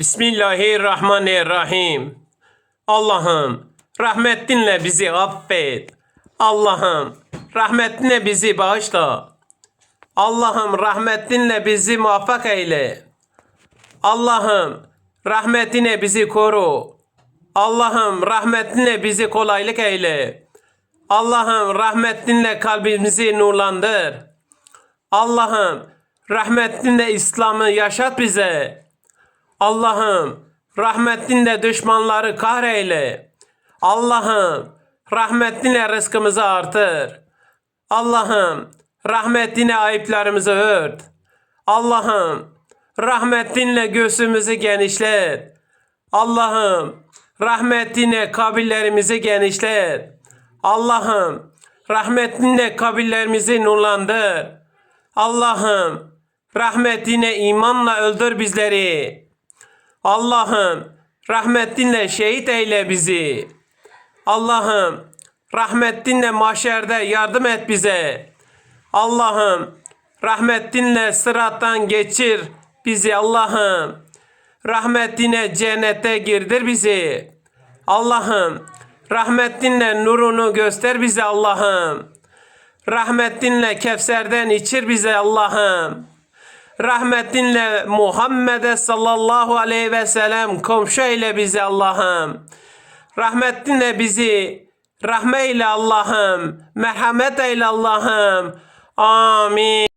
Bismillahirrahmanirrahim. Allah'ım rahmetinle bizi affet. Allah'ım rahmetinle bizi bağışla. Allah'ım rahmetinle bizi muvaffak eyle. Allah'ım rahmetine bizi koru. Allah'ım rahmetinle bizi kolaylık eyle. Allah'ım rahmetinle kalbimizi nurlandır. Allah'ım rahmetinle İslam'ı yaşat bize. Allah'ım rahmetinle düşmanları kahreyle. Allah'ım rahmetinle rızkımızı artır. Allah'ım rahmetinle ayıplarımızı ört. Allah'ım rahmetinle göğsümüzü genişlet. Allah'ım rahmetinle kabirlerimizi genişlet. Allah'ım rahmetinle kabirlerimizi nurlandır. Allah'ım rahmetine imanla öldür bizleri. Allah'ım rahmetinle şehit eyle bizi. Allah'ım rahmetinle mahşerde yardım et bize. Allah'ım rahmetinle sırattan geçir bizi Allah'ım. Rahmetine cennete girdir bizi. Allah'ım rahmetinle nurunu göster bize Allah'ım. Rahmetinle Kevser'den içir bize Allah'ım. Rahmetinle Muhammed'e sallallahu aleyhi ve sellem komşu eyle bizi Allah'ım. Rahmetinle bizi rahmeyle Allah'ım. Merhamet eyle Allah'ım. Amin.